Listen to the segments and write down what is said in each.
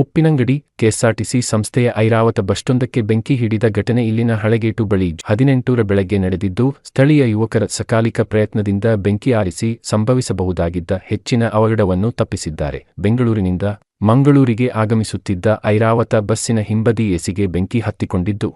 Uppinangady, KSRTC ಸಂಸ್ಥೆಯ ಐರಾವತ ಬಸ್ಟೊಂದಕ್ಕೆ ಬೆಂಕಿ ಹಿಡಿದ ಘಟನೆ ಇಲ್ಲಿನ ಹಳೆಗೇಟು ಬಳಿ ಹದಿನೆಂಟೂರ ಬೆಳಗ್ಗೆ ನಡೆದಿದ್ದು, ಸ್ಥಳೀಯ ಯುವಕರ ಸಕಾಲಿಕ ಪ್ರಯತ್ನದಿಂದ ಬೆಂಕಿ ಆರಿಸಿ ಸಂಭವಿಸಬಹುದಾಗಿದ್ದ ಹೆಚ್ಚಿನ ಅವಘಡವನ್ನು ತಪ್ಪಿಸಿದ್ದಾರೆ. ಬೆಂಗಳೂರಿನಿಂದ ಮಂಗಳೂರಿಗೆ ಆಗಮಿಸುತ್ತಿದ್ದ ಐರಾವತ ಬಸ್ಸಿನ ಹಿಂಬದಿ ಎಸಿಗೆ ಬೆಂಕಿ ಹತ್ತಿಕೊಂಡಿದ್ದು,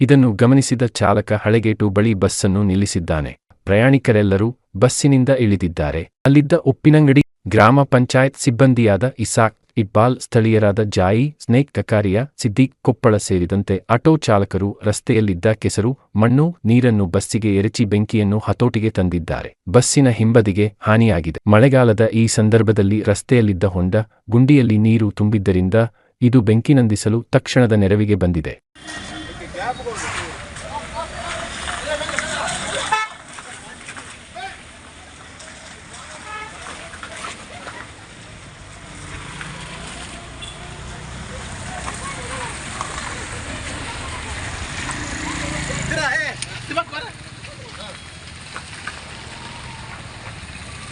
ಇದನ್ನು ಗಮನಿಸಿದ ಚಾಲಕ ಹಳೆಗೇಟು ಬಳಿ ಬಸ್ಸನ್ನು ನಿಲ್ಲಿಸಿದ್ದಾನೆ. ಪ್ರಯಾಣಿಕರೆಲ್ಲರೂ ಬಸ್ಸಿನಿಂದ ಇಳಿದಿದ್ದಾರೆ. ಅಲ್ಲಿದ್ದ ಉಪ್ಪಿನಂಗಡಿ ಗ್ರಾಮ ಪಂಚಾಯತ್ ಸಿಬ್ಬಂದಿಯಾದ ಇಸಾಕ್ ಇಕ್ಬಾಲ್ ಸ್ಥಳೀಯರಾದ ಜಾಯಿ, ಸ್ನೇಕ್ ಕಕಾರಿಯಾ ಸಿದ್ದಿಕ್ ಕೊಪ್ಪಳ ಸೇರಿದಂತೆ ಆಟೋ ಚಾಲಕರು ರಸ್ತೆಯಲ್ಲಿದ್ದ ಕೆಸರು, ಮಣ್ಣು, ನೀರನ್ನು ಬಸ್ಸಿಗೆ ಎರಚಿ ಬೆಂಕಿಯನ್ನು ಹತೋಟಿಗೆ ತಂದಿದ್ದಾರೆ. ಬಸ್ಸಿನ ಹಿಂಬದಿಗೆ ಹಾನಿಯಾಗಿದೆ. ಮಳೆಗಾಲದ ಈ ಸಂದರ್ಭದಲ್ಲಿ ರಸ್ತೆಯಲ್ಲಿದ್ದ ಹೊಂಡ, ಗುಂಡಿಯಲ್ಲಿ ನೀರು ತುಂಬಿದ್ದರಿಂದ ಇದು ಬೆಂಕಿ ನಂದಿಸಲು ತಕ್ಷಣದ ನೆರವಿಗೆ ಬಂದಿದೆ.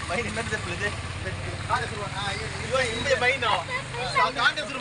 ಮೈನ್ ಇನ್ನೊಂದು ಇವಾಗ ಹಿಂದೆ ಮೈನು ಕಾಂಡ ಶುರು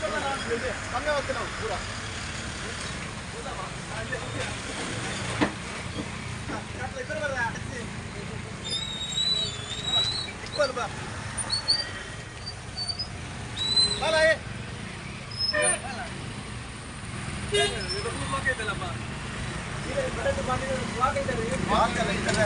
ಕಲ್ಲ ಕಿವಿರೋ ಭಗವಂತನ ಪೂರ ಬಾ ಬಾ ಏ ವಾಕಲ್ಲ ಇದೆಲ್ಲ